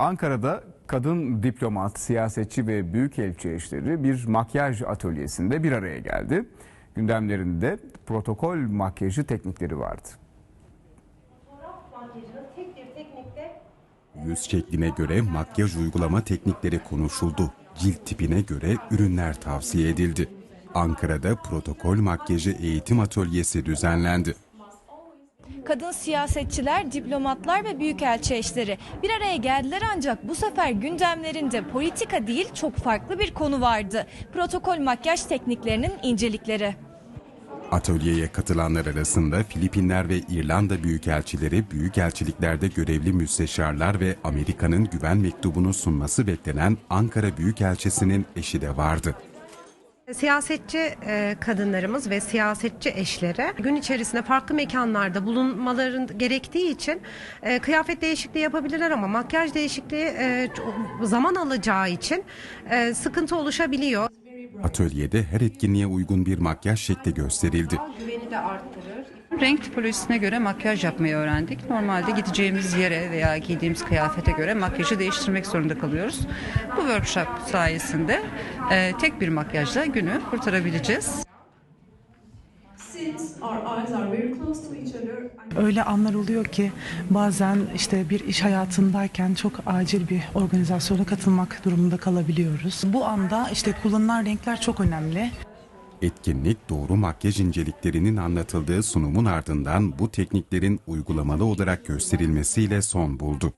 Ankara'da kadın diplomat, siyasetçi ve büyükelçi eşleri bir makyaj atölyesinde bir araya geldi. Gündemlerinde protokol makyajı teknikleri vardı. teknikte Yüz şekline göre makyaj uygulama teknikleri konuşuldu. Cilt tipine göre ürünler tavsiye edildi. Ankara'da protokol makyajı eğitim atölyesi düzenlendi. Kadın siyasetçiler, diplomatlar ve büyükelçi eşleri bir araya geldiler ancak bu sefer gündemlerinde politika değil çok farklı bir konu vardı. Protokol makyaj tekniklerinin incelikleri. Atölyeye katılanlar arasında Filipinler ve İrlanda büyükelçileri, büyükelçiliklerde görevli müsteşarlar ve Amerika'nın güven mektubunu sunması beklenen Ankara Büyükelçisi'nin eşi de vardı. Siyasetçi e, kadınlarımız ve siyasetçi eşleri gün içerisinde farklı mekanlarda bulunmaların gerektiği için e, kıyafet değişikliği yapabilirler ama makyaj değişikliği e, zaman alacağı için e, sıkıntı oluşabiliyor. Atölyede her etkinliğe uygun bir makyaj şekli gösterildi. Güveni de arttırır. Renk tipolojisine göre makyaj yapmayı öğrendik. Normalde gideceğimiz yere veya giydiğimiz kıyafete göre makyajı değiştirmek zorunda kalıyoruz. Bu workshop sayesinde e, tek bir makyajla günü kurtarabileceğiz. Öyle anlar oluyor ki bazen işte bir iş hayatındayken çok acil bir organizasyona katılmak durumunda kalabiliyoruz. Bu anda işte kullanılan renkler çok önemli. Etkinlik doğru makyaj inceliklerinin anlatıldığı sunumun ardından bu tekniklerin uygulamalı olarak gösterilmesiyle son buldu.